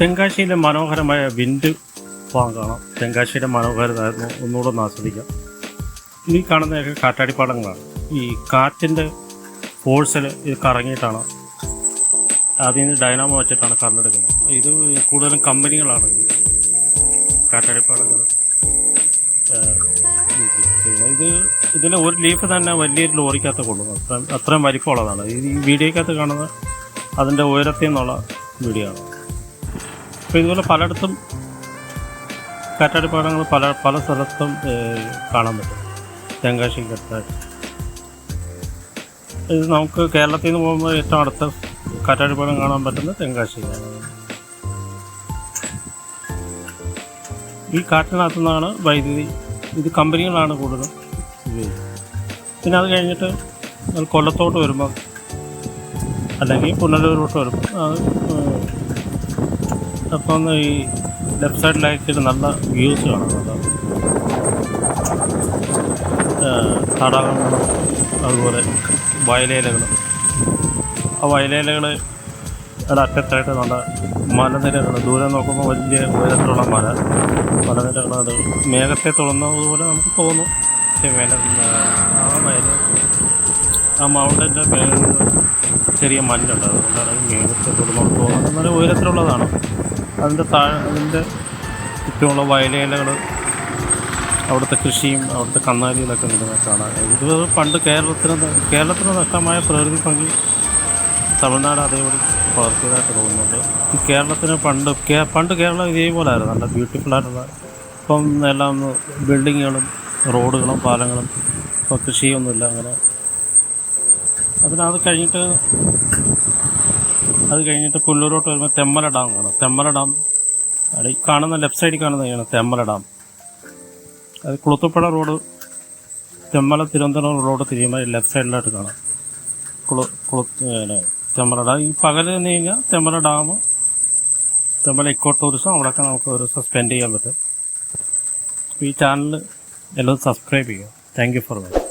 തെങ്കാശിയിലെ മനോഹരമായ wind farm കാണാം. തെങ്കാശിയുടെ മനോഹരത ഒന്നുകൂടെ ഒന്ന് ആസ്വദിക്കാം. ഈ കാണുന്നതൊക്കെ കാറ്റാടിപ്പാടങ്ങളാണ് ഈ കാറ്റിന്റെ ഫോഴ്സിൽ ഇത് കറങ്ങിയിട്ടാണ് അതിൽ നിന്ന് ഡൈനാമോ വെച്ചിട്ടാണ് കറണ്ടെടുക്കുന്നത് ഇത് കൂടുതലും കമ്പനികളാണ് കാറ്റാടിപ്പാടങ്ങൾ ഇത് ഇതിലെ ഒരു ലീഫ് തന്നെ വലിയൊരു ലോറിക്കകത്ത് കൊള്ളും അത്രയും അത്രയും വലിപ്പമുള്ളതാണ്. ഈ വീഡിയോക്കകത്ത് കാണുന്നത് അതിന്റെ ഉയരത്തിൽ നിന്നുള്ള വീഡിയോ ആണ്. അപ്പോൾ ഇതുപോലെ പലയിടത്തും കാറ്റാടിപ്പാടങ്ങൾ പല പല സ്ഥലത്തും കാണാൻ പറ്റും. തെങ്കാശിക്കടുത്തായിട്ട് ഇത് നമുക്ക് കേരളത്തിൽ നിന്ന് പോകുമ്പോൾ ഏറ്റവും അടുത്ത കാറ്റാടിപ്പാടം കാണാൻ പറ്റുന്നത് തെങ്കാശിയിലാണ് ഈ കാറ്റിനകത്തു നിന്നാണ് വൈദ്യുതി ഇത് കമ്പനികളാണ് കൂടുതലും ഉപയോഗിക്കുന്നത്. പിന്നെ അത് കഴിഞ്ഞിട്ട് കൊല്ലത്തോട്ട് വരുമ്പോൾ അല്ലെങ്കിൽ പുനലൂരോട്ട് വരുമ്പോൾ അത് അപ്പം ഈ ലെഫ്റ്റ് സൈഡിലായിട്ട് നല്ല വ്യൂസ് കാണാം. നല്ല ഏഹ്, തടാകങ്ങളും അതുപോലെ വയലേലകളും. ആ വയലേലകൾ അറ്റത്തായിട്ട് നല്ല മലനിരകൾ ദൂരെ നോക്കുമ്പോൾ വലിയ ഉയരത്തിലുള്ള മല. മലനിരകൾ അത് മേഘത്തെ തുറന്നതുപോലെ നമുക്ക് തോന്നും. പക്ഷേ മേല ആ വയൽ ആ മൗണ്ടന്റെ മേളിൽ ചെറിയ മഞ്ഞുണ്ട്. അതുകൊണ്ടാണ് മേഘത്തെ തുറന്നു തോന്നുന്നത് നല്ല ഉയരത്തിലുള്ളതാണ്. അതിന്റെ താഴെ അതിന്റെ ചുറ്റുമുള്ള വയലേലകൾ അവിടുത്തെ കൃഷിയും അവിടുത്തെ കന്നാലികളൊക്കെ നിൽക്കുന്ന കാണാൻ ഇത് പണ്ട് കേരളത്തിന് കേരളത്തിന് നഷ്ടമായ പ്രകൃതി ഭംഗി തമിഴ്നാട് അതേപോലെ പകർത്തിയതായിട്ട് തോന്നുന്നുണ്ട്. ഈ കേരളത്തിന് പണ്ട് പണ്ട് കേരളം ഇതേപോലെ ആയിരുന്നു. നല്ല ബ്യൂട്ടിഫുൾ ആയിട്ടുള്ള ഇപ്പം എല്ലാം ബിൽഡിങ്ങുകളും റോഡുകളും പാലങ്ങളും ഇപ്പോൾ കൃഷിയൊന്നുമില്ല അങ്ങനെ. അതിനത് അത് കഴിഞ്ഞിട്ട് അത് കഴിഞ്ഞിട്ട് പുല്ലൂരോട്ട് വരുമ്പോൾ തെമ്മല ഡാം കാണാം. തെമ്മല ഡാം. അവിടെ കാണുന്ന ലെഫ്റ്റ് സൈഡിൽ കാണുന്നതാണ് തെമ്മല ഡാം. അത് കുളത്തുപ്പുഴ റോഡ് തെമ്മല തിരുവനന്തപുരം റോഡ് തിരിയുമ്പോൾ ലെഫ്റ്റ് സൈഡിലായിട്ട് കാണാം. കുളു കുളു തെമ്മല ഡാം. ഈ പകൽ നിന്ന് കഴിഞ്ഞാൽ Thenmala dam Thenmala eco tourism അവിടെയൊക്കെ നമുക്ക് ഒരു ദിവസം സ്പെൻഡ് ചെയ്യാൻ പറ്റും. ഈ ചാനൽ എല്ലാവരും സബ്സ്ക്രൈബ് ചെയ്യുക. Thank you for watching